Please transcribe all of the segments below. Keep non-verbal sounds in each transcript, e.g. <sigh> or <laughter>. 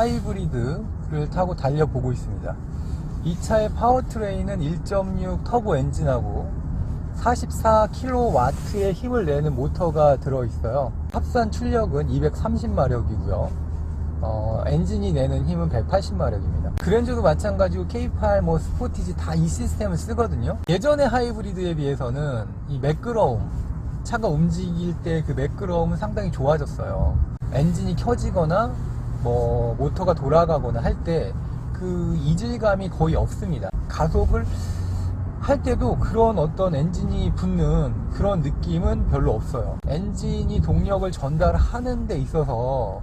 하이브리드를 타고 달려보고 있습니다. 이 차의 파워트레인은 1.6 터보 엔진하고 44kW의 힘을 내는 모터가 들어있어요. 합산 출력은 230마력이고요. 어, 엔진이 내는 힘은 180마력입니다. 그랜저도 마찬가지고 K8, 뭐 스포티지 다 이 시스템을 쓰거든요. 예전의 하이브리드에 비해서는 이 매끄러움, 차가 움직일 때 그 매끄러움은 상당히 좋아졌어요. 엔진이 켜지거나 뭐 모터가 돌아가거나 할 때 그 이질감이 거의 없습니다. 가속을 할 때도 그런 어떤 엔진이 붙는 그런 느낌은 별로 없어요. 엔진이 동력을 전달하는 데 있어서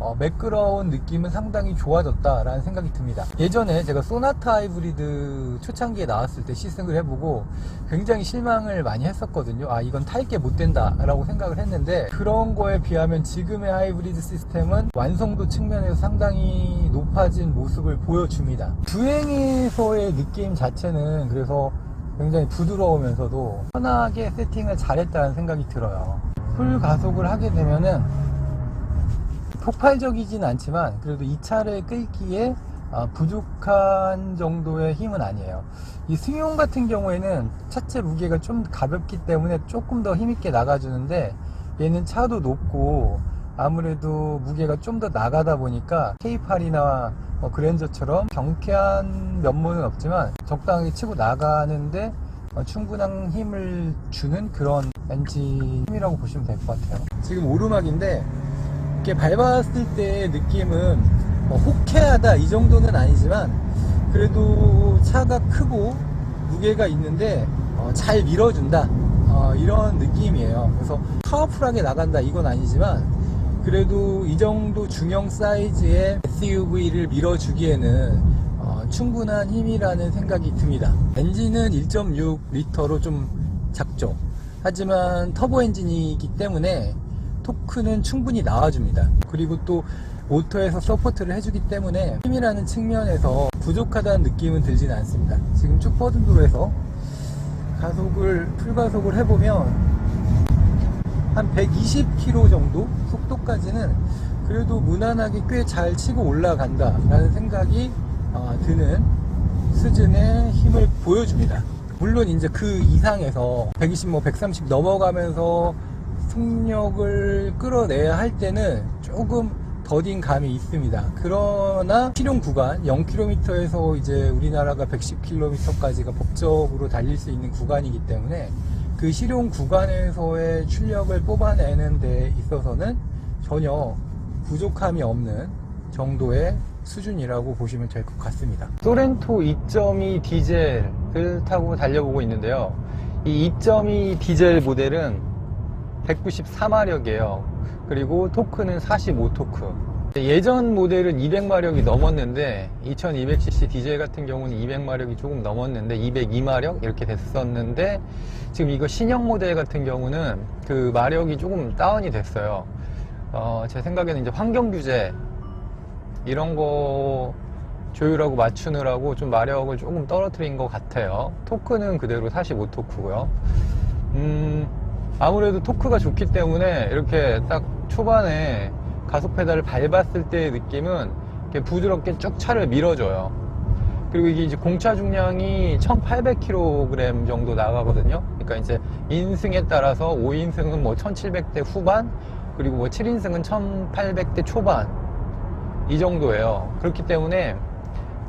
어, 매끄러운 느낌은 상당히 좋아졌다라는 생각이 듭니다. 예전에 제가 소나타 하이브리드 초창기에 나왔을 때 시승을 해보고 굉장히 실망을 많이 했었거든요. 아, 이건 탈게못 된다라고 생각을 했는데 그런 거에 비하면 지금의 하이브리드 시스템은 완성도 측면에서 상당히 높아진 모습을 보여줍니다. 주행에서의 느낌 자체는 그래서 굉장히 부드러우면서도 편하게 세팅을 잘했다는 생각이 들어요. 풀 가속을 하게 되면은 폭발적이진 않지만 그래도 이 차를 끌기에 아, 부족한 정도의 힘은 아니에요. 이 승용 같은 경우에는 차체 무게가 좀 가볍기 때문에 조금 더 힘있게 나가주는데 얘는 차도 높고 아무래도 무게가 좀 더 나가다 보니까 K8이나 뭐 그랜저처럼 경쾌한 면모는 없지만 적당하게 치고 나가는데 어, 충분한 힘을 주는 그런 엔진이라고 보시면 될 것 같아요. 지금 오르막인데 이렇게 밟았을 때의 느낌은 뭐 호쾌하다 이 정도는 아니지만 그래도 차가 크고 무게가 있는데 어, 잘 밀어준다 어, 이런 느낌이에요. 그래서 파워풀하게 나간다 이건 아니지만 그래도 이 정도 중형 사이즈의 SUV를 밀어주기에는 어, 충분한 힘이라는 생각이 듭니다. 엔진은 1.6리터로 좀 작죠. 하지만 터보 엔진이기 때문에 토크는 충분히 나와줍니다. 그리고 또 모터에서 서포트를 해주기 때문에 힘이라는 측면에서 부족하다는 느낌은 들지는 않습니다. 지금 쭉 뻗은 도로에서 가속을 풀가속을 해보면 한 120km 정도 속도까지는 그래도 무난하게 꽤 잘 치고 올라간다라는 생각이 어, 드는 수준의 힘을 보여줍니다. 물론 이제 그 이상에서 120, 뭐 130 넘어가면서 속력을 끌어내야 할 때는 조금 더딘 감이 있습니다. 그러나 실용 구간 0km에서 이제 우리나라가 110km까지가 법적으로 달릴 수 있는 구간이기 때문에 그 실용 구간에서의 출력을 뽑아내는 데 있어서는 전혀 부족함이 없는 정도의 수준이라고 보시면 될 것 같습니다. 소렌토 2.2 디젤을 타고 달려보고 있는데요. 이 2.2 디젤 모델은 194마력이에요. 그리고 토크는 45토크. 예전 모델은 200마력이 넘었는데 2200cc 디젤 같은 경우는 200마력이 조금 넘었는데 202마력 이렇게 됐었는데 지금 이거 신형 모델 같은 경우는 그 마력이 조금 다운이 됐어요. 어, 제 생각에는 이제 환경 규제 이런 거 조율하고 맞추느라고 좀 마력을 조금 떨어뜨린 것 같아요. 토크는 그대로 45토크고요. 음, 아무래도 토크가 좋기 때문에 이렇게 딱 초반에 가속 페달을 밟았을 때의 느낌은 부드럽게 쭉 차를 밀어줘요. 그리고 이게 이제 공차 중량이 1800kg 정도 나가거든요. 그러니까 이제 인승에 따라서 5인승은 뭐 1700대 후반, 그리고 뭐 7인승은 1800대 초반 이 정도예요. 그렇기 때문에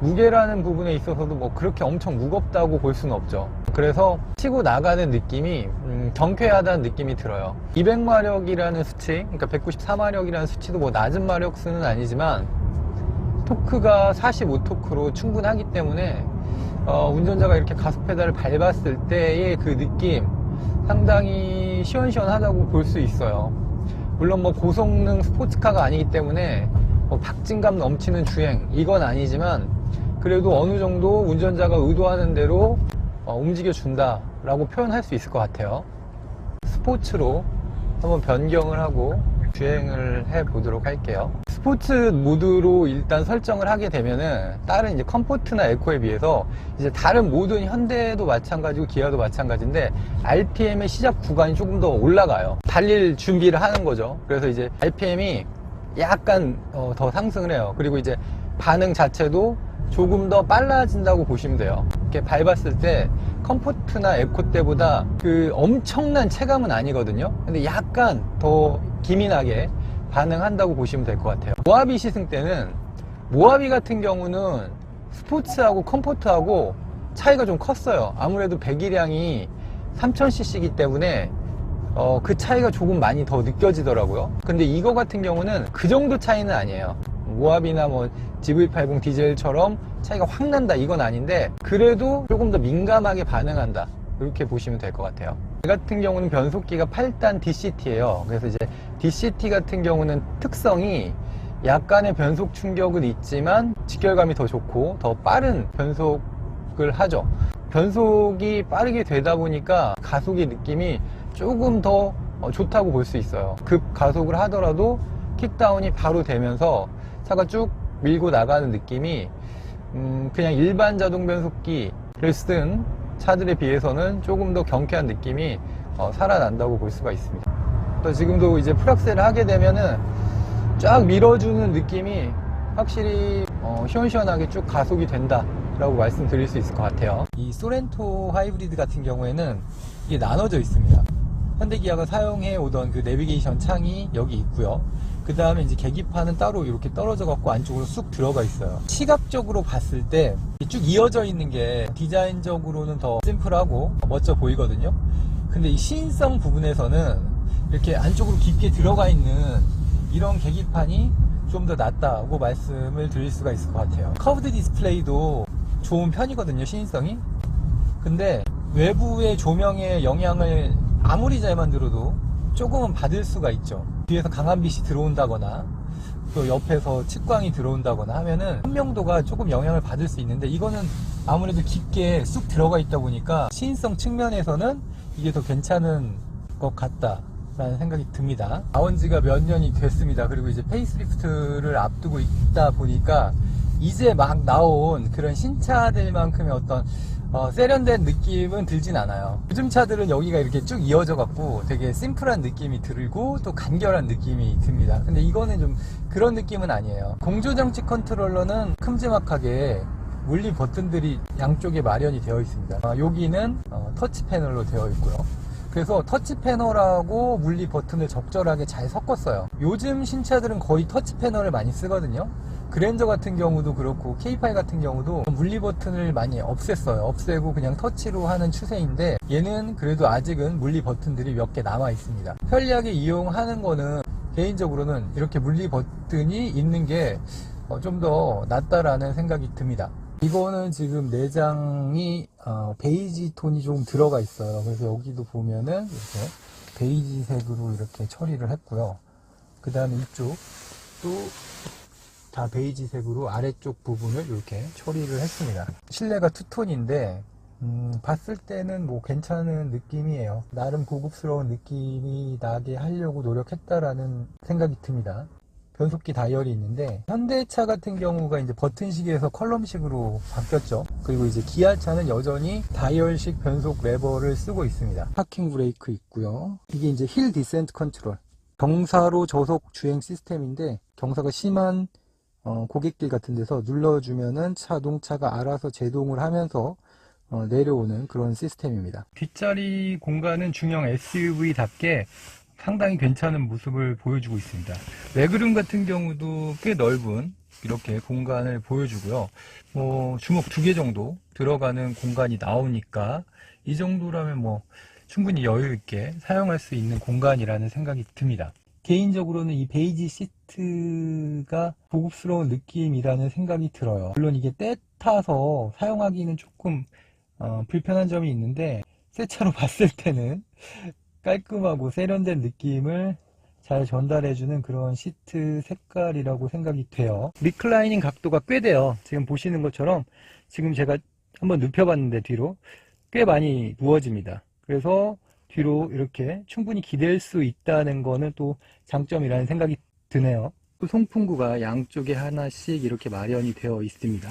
무게라는 부분에 있어서도 뭐 그렇게 엄청 무겁다고 볼 수는 없죠. 그래서 치고 나가는 느낌이 음, 경쾌하다는 느낌이 들어요. 200마력이라는 수치, 그러니까 194마력이라는 수치도 뭐 낮은 마력 수는 아니지만 토크가 45토크로 충분하기 때문에 어, 운전자가 이렇게 가속 페달을 밟았을 때의 그 느낌 상당히 시원시원하다고 볼 수 있어요. 물론 뭐 고성능 스포츠카가 아니기 때문에 뭐 박진감 넘치는 주행 이건 아니지만 그래도 어느 정도 운전자가 의도하는 대로 어, 움직여 준다 라고 표현할 수 있을 것 같아요. 스포츠로 한번 변경을 하고 주행을 해 보도록 할게요. 스포츠 모드로 일단 설정을 하게 되면은 다른 이제 컴포트나 에코에 비해서 이제 다른 모든 현대도 마찬가지고 기아도 마찬가지인데 RPM의 시작 구간이 조금 더 올라가요. 달릴 준비를 하는 거죠. 그래서 이제 RPM이 약간 어, 더 상승을 해요. 그리고 이제 반응 자체도 조금 더 빨라진다고 보시면 돼요. 이렇게 밟았을 때 컴포트나 에코 때보다 그 엄청난 체감은 아니거든요. 근데 약간 더 기민하게 반응한다고 보시면 될 것 같아요. 모하비 시승 때는 모하비 같은 경우는 스포츠하고 컴포트하고 차이가 좀 컸어요. 아무래도 배기량이 3000cc이기 때문에 어, 그 차이가 조금 많이 더 느껴지더라고요. 근데 이거 같은 경우는 그 정도 차이는 아니에요. 모압이나 뭐 GV80 디젤처럼 차이가 확 난다 이건 아닌데 그래도 조금 더 민감하게 반응한다 이렇게 보시면 될 것 같아요. 이 같은 경우는 변속기가 8단 DCT예요. 그래서 이제 DCT 같은 경우는 특성이 약간의 변속 충격은 있지만 직결감이 더 좋고 더 빠른 변속을 하죠. 변속이 빠르게 되다 보니까 가속의 느낌이 조금 더 어, 좋다고 볼 수 있어요. 급 가속을 하더라도 킥다운이 바로 되면서 차가 쭉 밀고 나가는 느낌이 음, 그냥 일반 자동 변속기를 쓴 차들에 비해서는 조금 더 경쾌한 느낌이 어, 살아난다고 볼 수가 있습니다. 또 지금도 이제 풀악셀을 하게 되면은 쫙 밀어주는 느낌이 확실히 어, 시원시원하게 쭉 가속이 된다라고 말씀드릴 수 있을 것 같아요. 이 소렌토 하이브리드 같은 경우에는 이게 나눠져 있습니다. 현대기아가 사용해 오던 그 내비게이션 창이 여기 있고요. 그 다음에 이제 계기판은 따로 이렇게 떨어져 갖고 안쪽으로 쑥 들어가 있어요. 시각적으로 봤을 때 쭉 이어져 있는 게 디자인적으로는 더 심플하고 멋져 보이거든요. 근데 이 시인성 부분에서는 이렇게 안쪽으로 깊게 들어가 있는 이런 계기판이 좀 더 낫다고 말씀을 드릴 수가 있을 것 같아요. 커브드 디스플레이도 좋은 편이거든요, 시인성이. 근데 외부의 조명의 영향을 아무리 잘 만들어도 조금은 받을 수가 있죠. 뒤에서 강한 빛이 들어온다거나 또 옆에서 측광이 들어온다거나 하면은 선명도가 조금 영향을 받을 수 있는데 이거는 아무래도 깊게 쑥 들어가 있다 보니까 시인성 측면에서는 이게 더 괜찮은 것 같다. 라는 생각이 듭니다. 나온 지가 몇 년이 됐습니다. 그리고 이제 페이스리프트를 앞두고 있다 보니까 이제 막 나온 그런 신차들만큼의 어떤 어, 세련된 느낌은 들진 않아요. 요즘 차들은 여기가 이렇게 쭉 이어져 갖고 되게 심플한 느낌이 들고 또 간결한 느낌이 듭니다. 근데 이거는 좀 그런 느낌은 아니에요. 공조장치 컨트롤러는 큼지막하게 물리 버튼들이 양쪽에 마련이 되어 있습니다. 아, 여기는 어, 터치 패널로 되어 있고요. 그래서 터치 패널하고 물리 버튼을 적절하게 잘 섞었어요. 요즘 신차들은 거의 터치 패널을 많이 쓰거든요. 그랜저 같은 경우도 그렇고 K8 같은 경우도 물리 버튼을 많이 없앴어요. 없애고 그냥 터치로 하는 추세인데 얘는 그래도 아직은 물리 버튼들이 몇 개 남아 있습니다. 편리하게 이용하는 거는 개인적으로는 이렇게 물리 버튼이 있는 게 어, 좀더 낫다라는 생각이 듭니다. 이거는 지금 내장이 어, 베이지 톤이 좀 들어가 있어요. 그래서 여기도 보면은 이렇게 베이지색으로 이렇게 처리를 했고요. 그 다음에 이쪽 또 다 베이지색으로 아래쪽 부분을 이렇게 처리를 했습니다. 실내가 투톤인데 음, 봤을 때는 뭐 괜찮은 느낌이에요. 나름 고급스러운 느낌이 나게 하려고 노력했다라는 생각이 듭니다. 변속기 다이얼이 있는데 현대차 같은 경우가 이제 버튼식에서 컬럼식으로 바뀌었죠. 그리고 이제 기아차는 여전히 다이얼식 변속 레버를 쓰고 있습니다. 파킹 브레이크 있고요. 이게 이제 힐 디센트 컨트롤. 경사로 저속 주행 시스템인데 경사가 심한 어, 고객길 같은 데서 눌러주면은 자동차가 알아서 제동을 하면서 어, 내려오는 그런 시스템입니다. 뒷자리 공간은 중형 SUV답게 상당히 괜찮은 모습을 보여주고 있습니다. 레그룸 같은 경우도 꽤 넓은 이렇게 공간을 보여주고요. 뭐 주먹 두 개 정도 들어가는 공간이 나오니까 이 정도라면 뭐 충분히 여유 있게 사용할 수 있는 공간이라는 생각이 듭니다. 개인적으로는 이 베이지 시트가 고급스러운 느낌이라는 생각이 들어요. 물론 이게 때 타서 사용하기는 조금 어, 불편한 점이 있는데 새 차로 <laughs> 봤을 때는 깔끔하고 세련된 느낌을 잘 전달해주는 그런 시트 색깔이라고 생각이 돼요. 리클라이닝 각도가 꽤 돼요. 지금 보시는 것처럼 지금 제가 한번 눕혀봤는데 뒤로 꽤 많이 누워집니다. 그래서 뒤로 이렇게 충분히 기댈 수 있다는 거는 또 장점이라는 생각이 드네요. 또 송풍구가 양쪽에 하나씩 이렇게 마련이 되어 있습니다.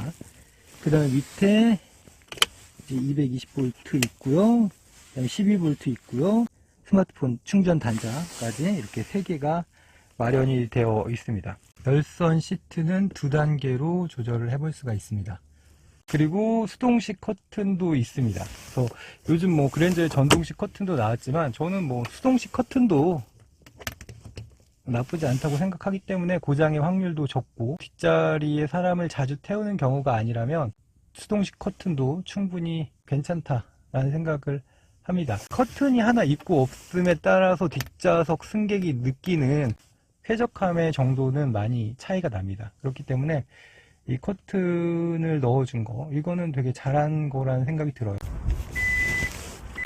그 다음에 밑에 220V 있고요. 그다음에 12V 있고요. 스마트폰 충전 단자까지 이렇게 세 개가 마련이 되어 있습니다. 열선 시트는 두 단계로 조절을 해볼 수가 있습니다. 그리고 수동식 커튼도 있습니다. 그래서 요즘 뭐 그랜저의 전동식 커튼도 나왔지만 저는 뭐 수동식 커튼도 나쁘지 않다고 생각하기 때문에 고장의 확률도 적고 뒷자리에 사람을 자주 태우는 경우가 아니라면 수동식 커튼도 충분히 괜찮다라는 생각을 합니다. 커튼이 하나 있고 없음에 따라서 뒷좌석 승객이 느끼는 쾌적함의 정도는 많이 차이가 납니다. 그렇기 때문에 이 커튼을 넣어준 거 이거는 되게 잘한 거라는 생각이 들어요.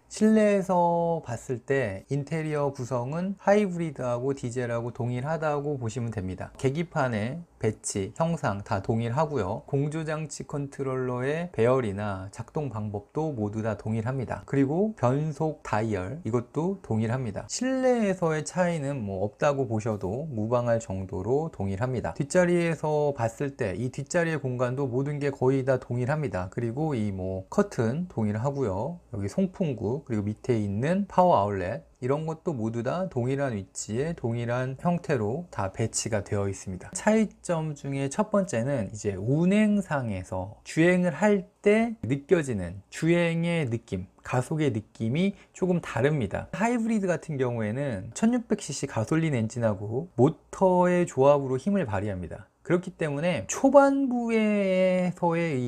실내에서 봤을 때 인테리어 구성은 하이브리드하고 디젤하고 동일하다고 보시면 됩니다. 계기판의 배치, 형상 다 동일하고요. 공조장치 컨트롤러의 배열이나 작동 방법도 모두 다 동일합니다. 그리고 변속 다이얼 이것도 동일합니다. 실내에서의 차이는 뭐 없다고 보셔도 무방할 정도로 동일합니다. 뒷자리에서 봤을 때 이 뒷자리의 공간도 모든 게 거의 다 동일합니다. 그리고 이 뭐 커튼 동일하고요. 여기 송풍구 그리고 밑에 있는 파워 아울렛 이런 것도 모두 다 동일한 위치에 동일한 형태로 다 배치가 되어 있습니다. 차이점 중에 첫 번째는 이제 운행상에서 주행을 할 때 느껴지는 주행의 느낌, 가속의 느낌이 조금 다릅니다. 하이브리드 같은 경우에는 1600cc 가솔린 엔진하고 모터의 조합으로 힘을 발휘합니다. 그렇기 때문에 초반부에서의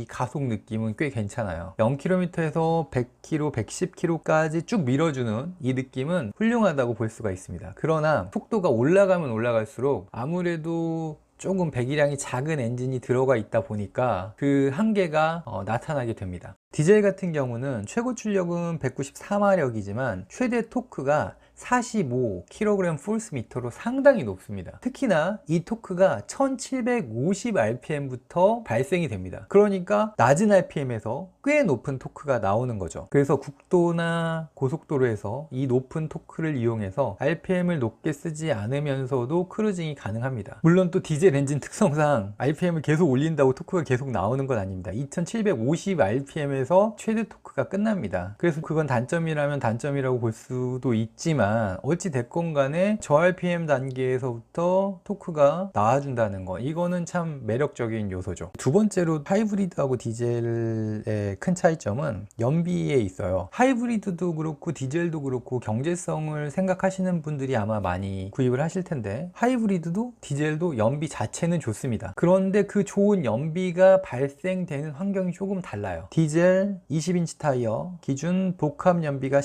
이 가속 느낌은 꽤 괜찮아요. 0km에서 100km, 110km까지 쭉 밀어주는 이 느낌은 훌륭하다고 볼 수가 있습니다. 그러나 속도가 올라가면 올라갈수록 아무래도 조금 배기량이 작은 엔진이 들어가 있다 보니까 그 한계가 어, 나타나게 됩니다. 디젤 같은 경우는 최고 출력은 194마력이지만 최대 토크가 45kg 풀스미터로 상당히 높습니다. 특히나 이 토크가 1750rpm부터 발생이 됩니다. 그러니까 낮은 rpm에서 꽤 높은 토크가 나오는 거죠. 그래서 국도나 고속도로에서 이 높은 토크를 이용해서 rpm을 높게 쓰지 않으면서도 크루징이 가능합니다. 물론 또 디젤 엔진 특성상 rpm을 계속 올린다고 토크가 계속 나오는 건 아닙니다. 2750rpm에서 최대 토크가 끝납니다. 그래서 그건 단점이라면 단점이라고 볼 수도 있지만 어찌 됐건 간에 저 rpm 단계에서부터 토크가 나와준다는 거 이거는 참 매력적인 요소죠. 두 번째로 하이브리드하고 디젤의 큰 차이점은 연비에 있어요. 하이브리드도 그렇고 디젤도 그렇고 경제성을 생각하시는 분들이 아마 많이 구입을 하실 텐데 하이브리드도 디젤도 연비 자체는 좋습니다. 그런데 그 좋은 연비가 발생되는 환경이 조금 달라요. 디젤 20인치 타이어 기준 복합 연비가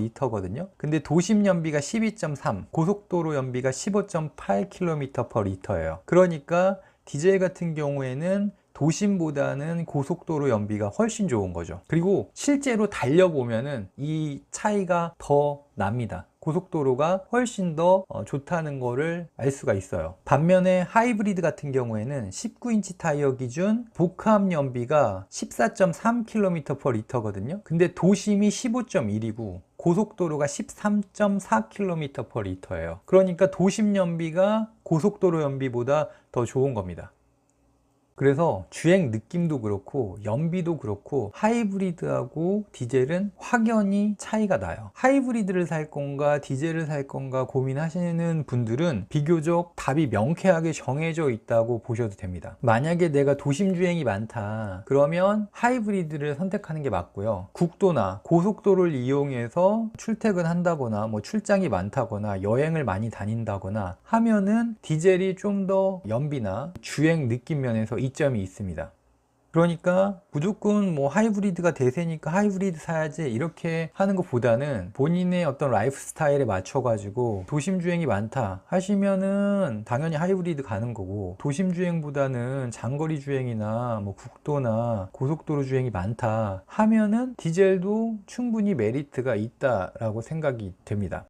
13.7km/L 거든요. 근데 도심 연비가 12.3, 고속도로 연비가 15.8km/L예요. 그러니까 디젤 같은 경우에는 도심보다는 고속도로 연비가 훨씬 좋은 거죠. 그리고 실제로 달려보면은 이 차이가 더 납니다. 고속도로가 훨씬 더 어, 좋다는 거를 알 수가 있어요. 반면에 하이브리드 같은 경우에는 19인치 타이어 기준 복합 연비가 14.3km/L거든요. 근데 도심이 15.1이고 고속도로가 13.4km/L예요. 그러니까 도심 연비가 고속도로 연비보다 더 좋은 겁니다. 그래서 주행 느낌도 그렇고 연비도 그렇고 하이브리드하고 디젤은 확연히 차이가 나요. 하이브리드를 살 건가 디젤을 살 건가 고민하시는 분들은 비교적 답이 명쾌하게 정해져 있다고 보셔도 됩니다. 만약에 내가 도심 주행이 많다 그러면 하이브리드를 선택하는 게 맞고요. 국도나 고속도로를 이용해서 출퇴근 한다거나 뭐 출장이 많다거나 여행을 많이 다닌다거나 하면은 디젤이 좀 더 연비나 주행 느낌 면에서 이점이 있습니다. 그러니까 무조건 뭐 하이브리드가 대세니까 하이브리드 사야지 이렇게 하는 것보다는 본인의 어떤 라이프 스타일에 맞춰 가지고 도심 주행이 많다 하시면은 당연히 하이브리드 가는 거고 도심 주행보다는 장거리 주행이나 뭐 국도나 고속도로 주행이 많다 하면은 디젤도 충분히 메리트가 있다라고 생각이 됩니다.